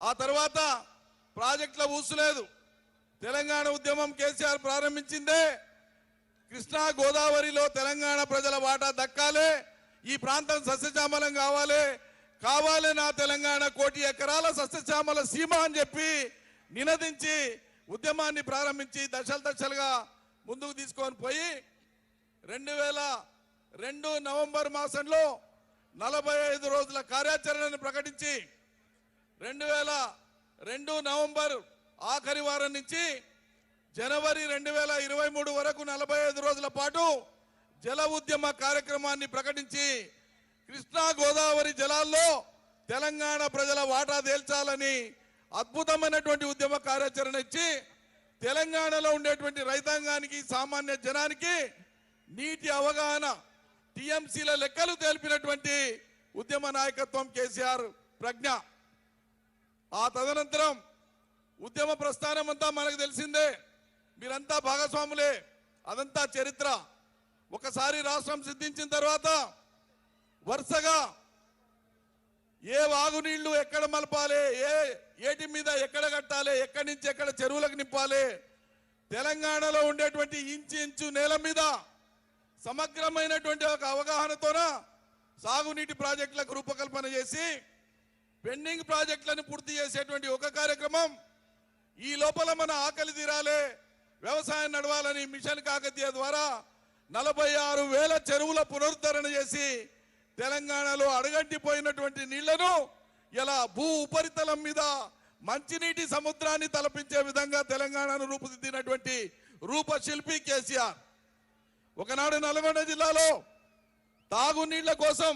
ఆ తర్వాత ప్రాజెక్టుల ఊసులేదు తెలంగాణ ఉద్యమం కేసీఆర్ ప్రారంభించిందే. కృష్ణా గోదావరిలో తెలంగాణ ప్రజల వాటా దక్కాలే. ఈ ప్రాంతం సస్యశ్యామలం కావాలి. కావాలి నా తెలంగాణ కోటి ఎకరాల సస్యశ్యామల సీమ అని చెప్పి నినదించి ఉద్యమాన్ని ప్రారంభించి దశలు దశలుగా ముందుకు తీసుకొని పోయి రెండు వేల రెండు నవంబర్ మాసంలో నలభై ఐదు రోజుల కార్యాచరణను ప్రకటించి రెండు వేల రెండు నవంబర్ ఆఖరి వారం నుంచి జనవరి రెండు వేల ఇరవై మూడు వరకు నలభై ఐదు రోజుల పాటు జల ఉద్యమ కార్యక్రమాన్ని ప్రకటించి కృష్ణా గోదావరి జలాల్లో తెలంగాణ ప్రజల వాటా తేల్చాలని అద్భుతమైనటువంటి ఉద్యమ కార్యాచరణ ఇచ్చి తెలంగాణలో ఉండేటువంటి రైతాంగానికి సామాన్య జనానికి నీటి అవగాహన టీఎంసీల లెక్కలు తెలిపినటువంటి ఉద్యమ నాయకత్వం కేసీఆర్ ప్రజ్ఞ. ఆ తదనంతరం ఉద్యమ ప్రస్థానం అంతా మనకు తెలిసిందే. మీరంతా భాగస్వాములే. అదంతా చరిత్ర. ఒకసారి రాష్ట్రం సిద్ధించిన తర్వాత వరుసగా ఏ వాగునీళ్ళు ఎక్కడ మలపాలి? ఏ ఏటి మీద ఎక్కడ కట్టాలి? ఎక్కడి నుంచి ఎక్కడ చెరువులకు నింపాలి? తెలంగాణలో ఉండేటువంటి ఇంచు ఇంచు నేల మీద సమగ్రమైనటువంటి ఒక అవగాహనతోన సాగునీటి ప్రాజెక్టులకు రూపకల్పన చేసి పెండింగ్ ప్రాజెక్టులను పూర్తి చేసేటువంటి ఒక కార్యక్రమం. ఈ లోపల మన ఆకలి తీరాలే. వ్యవసాయం నడవాలని మిషన్ కాకతీయ ద్వారా నలభై ఆరు వేల చెరువుల పునరుద్ధరణ చేసి తెలంగాణలో అడగంటిపోయినటువంటి నీళ్ళను ఇలా భూ ఉపరితలం మీద మంచినీటి సముద్రాన్ని తలపించే విధంగా తెలంగాణను రూపుదిద్దినటువంటి రూపశిల్పి కేసీఆర్. ఒకనాడు నల్గొండ జిల్లాలో తాగునీళ్ళ కోసం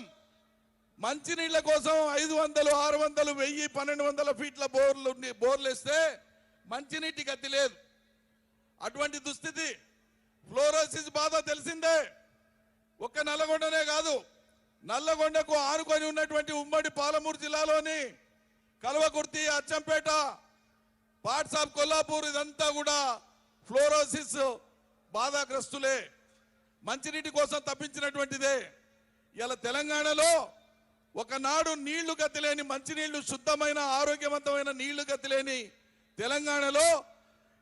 మంచినీళ్ళ కోసం ఐదు వందలు ఆరు వందలు వెయ్యి పన్నెండు వందల ఫీట్ల బోర్లు బోర్లు వేస్తే మంచినీటి గతి లేదు. అటువంటి దుస్థితి ఫ్లోరోసిస్ బాధ తెలిసిందే. ఒక్క నల్లగొండనే కాదు నల్లగొండకు ఆనుకొని ఉన్నటువంటి ఉమ్మడి పాలమూరు జిల్లాలోని కల్వకుర్తి అచ్చంపేట పాట్సాప్ ఆఫ్ కొల్లాపూర్ ఇదంతా కూడా ఫ్లోరోసిస్ బాధాగ్రస్తులే. మంచినీటి కోసం తప్పించినటువంటిదే. ఇలా తెలంగాణలో ఒకనాడు నీళ్ళు గతిలేని మంచినీళ్ళు శుద్ధమైన ఆరోగ్యవంతమైన నీళ్ళు గతిలేని తెలంగాణలో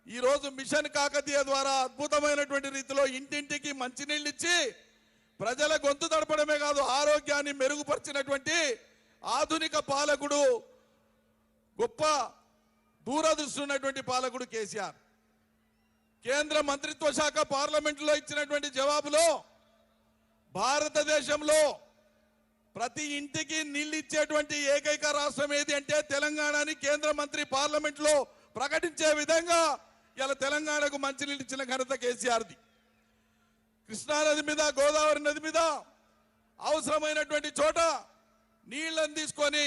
ఈరోజు మిషన్ కాకతీయ ద్వారా అద్భుతమైనటువంటి రీతిలో ఇంటింటికి మంచినీళ్ళు ఇచ్చి ప్రజల గొంతు తడపడమే కాదు ఆరోగ్యాన్ని మెరుగుపరిచినటువంటి ఆధునిక పాలకుడు గొప్ప దూరదృష్టి ఉన్నటువంటి పాలకుడు కేసీఆర్. కేంద్ర మంత్రిత్వ శాఖ పార్లమెంటులో ఇచ్చినటువంటి జవాబులో భారతదేశంలో ప్రతి ఇంటికి నీళ్ళు ఇచ్చేటువంటి ఏకైక రాష్ట్రం ఏది అంటే తెలంగాణని కేంద్ర మంత్రి పార్లమెంట్లో ప్రకటించే విధంగా ఇలా తెలంగాణకు మంచినీళ్ళు ఇచ్చిన ఘనత కేసీఆర్ది. కృష్ణానది మీద గోదావరి నది మీద అవసరమైనటువంటి చోట నీళ్ళను తీసుకొని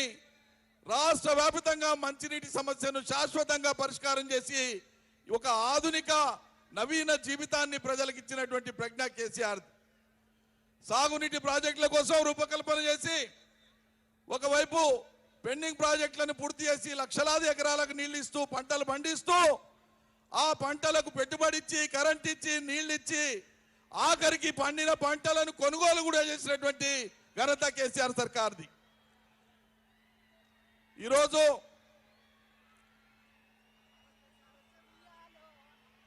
రాష్ట్ర వ్యాపితంగా మంచినీటి సమస్యను శాశ్వతంగా పరిష్కారం చేసి ఒక ఆధునిక నవీన జీవితాన్ని ప్రజలకు ఇచ్చినటువంటి ప్రజ్ఞ కేసీఆర్ సాగునీటి ప్రాజెక్టుల కోసం రూపకల్పన చేసి ఒకవైపు పెండింగ్ ప్రాజెక్టులను పూర్తి చేసి లక్షలాది ఎకరాలకు నీళ్ళు ఇస్తూ పంటలు పండిస్తూ ఆ పంటలకు పెట్టుబడి ఇచ్చి కరెంట్ ఇచ్చి నీళ్ళు ఇచ్చి ఆఖరికి పండిన పంటలను కొనుగోలు కూడా చేసినటువంటి ఘనత కేసీఆర్ సర్కార్ది. ఈరోజు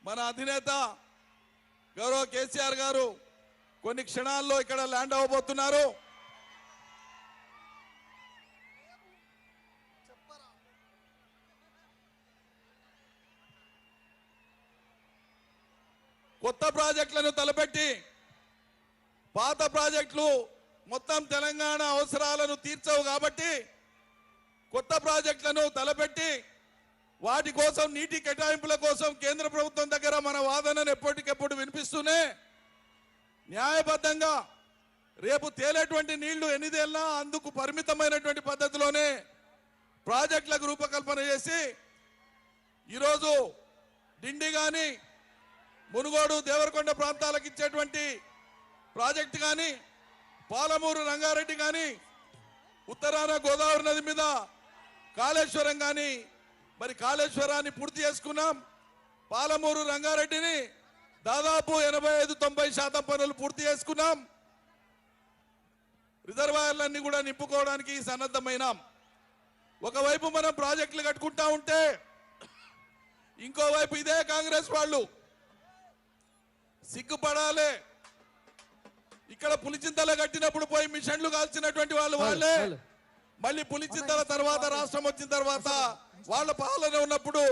మన అధినేత గౌరవ కేసీఆర్ గారు కొన్ని క్షణాల్లో ఇక్కడ ల్యాండ్ అవ్వబోతున్నారు. కొత్త ప్రాజెక్టులను తలపెట్టి పాత ప్రాజెక్టులు మొత్తం తెలంగాణ అవసరాలను తీర్చవు కాబట్టి కొత్త ప్రాజెక్టులను తలపెట్టి వాటి కోసం నీటి కేటాయింపుల కోసం కేంద్ర ప్రభుత్వం దగ్గర మన వాదనను ఎప్పటికెప్పుడు వినిపిస్తూనే న్యాయబద్ధంగా రేపు తేలేటువంటి నీళ్ళు ఎన్ని అందుకు పరిమితమైనటువంటి పద్ధతిలోనే ప్రాజెక్టులకు రూపకల్పన చేసి ఈరోజు డిండి కానీ మునుగోడు దేవరకొండ ప్రాంతాలకు ఇచ్చేటువంటి ప్రాజెక్టు కానీ పాలమూరు రంగారెడ్డి కానీ ఉత్తరాన గోదావరి నది మీద కాళేశ్వరం కానీ మరి కాళేశ్వరాన్ని పూర్తి చేసుకున్నాం. పాలమూరు రంగారెడ్డిని దాదాపు ఎనభై ఐదు తొంభై శాతం పనులు పూర్తి చేసుకున్నాం. రిజర్వాయర్లన్నీ కూడా నింపుకోవడానికి సన్నద్ధమైనాం. ఒకవైపు మనం ప్రాజెక్టులు కట్టుకుంటా ఉంటే ఇంకోవైపు ఇదే కాంగ్రెస్ వాళ్ళు. సిగ్గుపడాలి. ఇక్కడ పులిచింతల కట్టినప్పుడు పోయి మిషన్లు కాల్చినటువంటి వాళ్ళు వాళ్ళే. మళ్ళీ పులిచింతల తర్వాత రాష్ట్రం వచ్చిన తర్వాత వాళ్ళ పాలన ఉన్నప్పుడు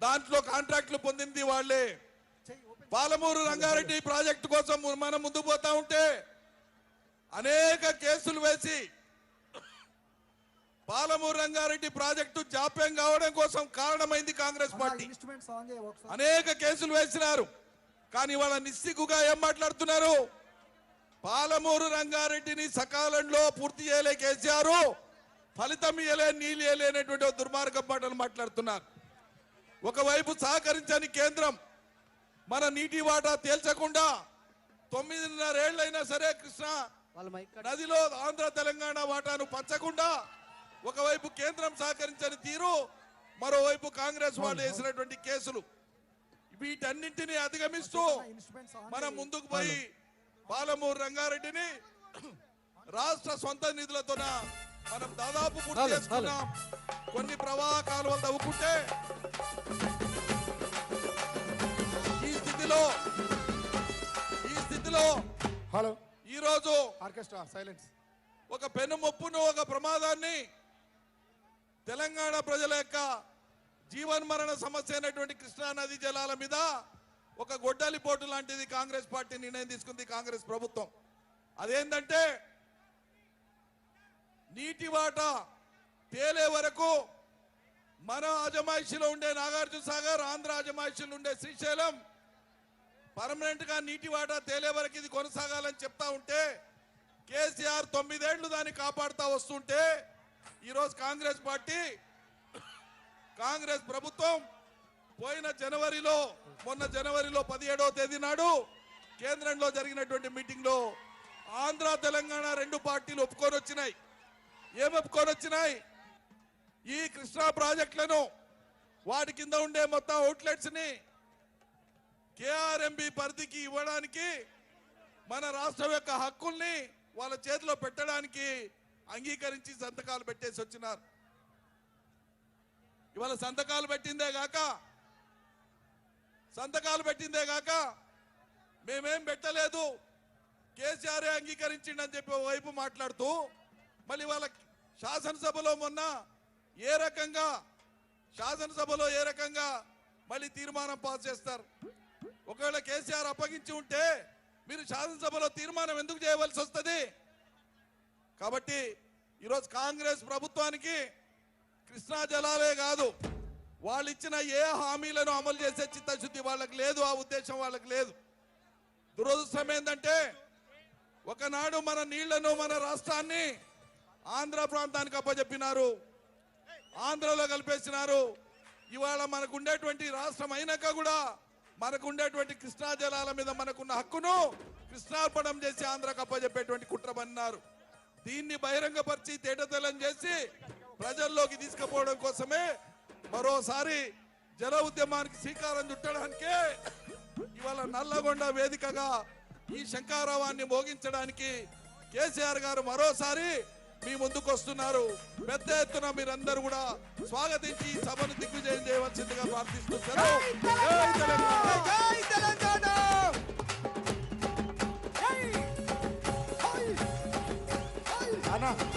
దాంట్లో కాంట్రాక్టులు పొందింది వాళ్ళే. పాలమూరు రంగారెడ్డి ప్రాజెక్టు కోసం మనం ముందుకు పోతా ఉంటే అనేక కేసులు వేసి పాలమూరు రంగారెడ్డి ప్రాజెక్టు జాప్యం కావడం కోసం కారణమైంది కాంగ్రెస్ పార్టీ. అనేక కేసులు వేసినారు. కానీ వాళ్ళ నిస్సిగ్గుగా ఏం మాట్లాడుతున్నారు? పాలమూరు రంగారెడ్డిని సకాలంలో పూర్తి చేయలే కేసీఆర్. ఫలితం ఇయ్యలే నీళ్ళు ఇయ్యలేనటువంటి ఒక దుర్మార్గం మాటలు మాట్లాడుతున్నారు. ఒకవైపు సహకరించని కేంద్రం మన నీటి వాటా తేల్చకుండా తొమ్మిదిన్నరేళ్ళైనా సరే కృష్ణ నదిలో ఆంధ్ర తెలంగాణ వాటాను పంచకుండా ఒకవైపు కేంద్రం సహకరించని తీరు మరోవైపు కాంగ్రెస్ వాళ్ళు వేసినటువంటి కేసులు. వీటన్నింటినీ అధిగమిస్తూ మనం ముందుకు పోయి పాలమూరు రంగారెడ్డిని రాష్ట్ర సొంత నిధులతోన మనం దాదాపు పూర్తి చేసుకున్నాం. కొన్ని ప్రవాహ కాలువలు తవ్వుకుంటే స్థితిలో హలో. ఈ రోజు ఆర్కెస్ట్రా సైలెన్స్. ఒక పెను ముప్పును ఒక ప్రమాదాన్ని తెలంగాణ ప్రజల యొక్క జీవన్మరణ సమస్య అయినటువంటి కృష్ణా నది జలాల మీద ఒక గొడ్డలి పోటు లాంటిది కాంగ్రెస్ పార్టీ నిర్ణయం తీసుకుంది కాంగ్రెస్ ప్రభుత్వం. అదేంటంటే నీటి వాటా తేలే వరకు మన అజమాయిషిలో ఉండే నాగార్జున సాగర్ ఆంధ్ర అజమాయిషిలో ఉండే శ్రీశైలం పర్మనెంట్గా నీటి వాటా తేలే వరకు ఇది కొనసాగాలని చెప్తా ఉంటే కేసీఆర్ తొమ్మిదేళ్ళు దాన్ని కాపాడుతా వస్తుంటే ఈరోజు కాంగ్రెస్ పార్టీ కాంగ్రెస్ ప్రభుత్వం పోయిన జనవరిలో మొన్న జనవరిలో పదిహేడవ తేదీ నాడు కేంద్రంలో జరిగినటువంటి మీటింగ్లో ఆంధ్ర తెలంగాణ రెండు పార్టీలు ఒప్పుకొని వచ్చినాయి. ఏం ఒప్పుకొని వచ్చినాయి? ఈ కృష్ణా ప్రాజెక్టులను వాటి కింద ఉండే మొత్తం అవుట్లెట్స్ని కేఆర్ఎంబి పరిధికి ఇవ్వడానికి మన రాష్ట్రం యొక్క హక్కుల్ని వాళ్ళ చేతిలో పెట్టడానికి అంగీకరించి సంతకాలు పెట్టేసి వచ్చినారు. ఇవాళ సంతకాలు పెట్టిందే గాక సంతకాలు పెట్టిందే గాక మేమేం పెట్టలేదు. కేసీఆర్ అంగీకరించిండని చెప్పి వైపు మాట్లాడుతూ మళ్ళీ వాళ్ళ శాసనసభలో మొన్న ఏ రకంగా శాసనసభలో ఏ రకంగా మళ్ళీ తీర్మానం పాస్ చేస్తారు? ఒకవేళ కేసీఆర్ అప్పగించి ఉంటే మీరు శాసనసభలో తీర్మానం ఎందుకు చేయవలసి వస్తుంది? కాబట్టి ఈరోజు కాంగ్రెస్ ప్రభుత్వానికి కృష్ణా జలాలే కాదు వాళ్ళు ఇచ్చిన ఏ హామీలను అమలు చేసే చిత్తశుద్ధి వాళ్ళకి లేదు ఆ ఉద్దేశం వాళ్ళకి లేదు. దురదృష్టం ఏంటంటే ఒకనాడు మన నీళ్ళను మన రాష్ట్రాన్ని ఆంధ్ర ప్రాంతానికి అప్పచెప్పినారు ఆంధ్రలో కలిపేసినారు. ఇవాళ మనకు ఉండేటువంటి రాష్ట్రం అయినాక కూడా మనకు ఉండేటువంటి కృష్ణా జలాల మీద మనకున్న హక్కును కృష్ణార్పణం చేసి ఆంధ్రకు అప్పచెప్పేటువంటి కుట్రమన్నారు దీన్ని బహిరంగపరిచి తేటతెల్లం చేసి ప్రజల్లోకి తీసుకుపోవడం కోసమే మరోసారి జల ఉద్యమానికి శ్రీకారం చుట్టడానికే ఇవాళ నల్లగొండ వేదికగా ఈ శంకారావాన్ని మోగించడానికి కేసీఆర్ గారు మరోసారి మీ ముందుకు వస్తున్నారు పెద్ద ఎత్తున మీరందరూ కూడా స్వాగతించి సభను దిగ్విజయం చేయవలసిందిగా ప్రార్థిస్తున్నారు Ana.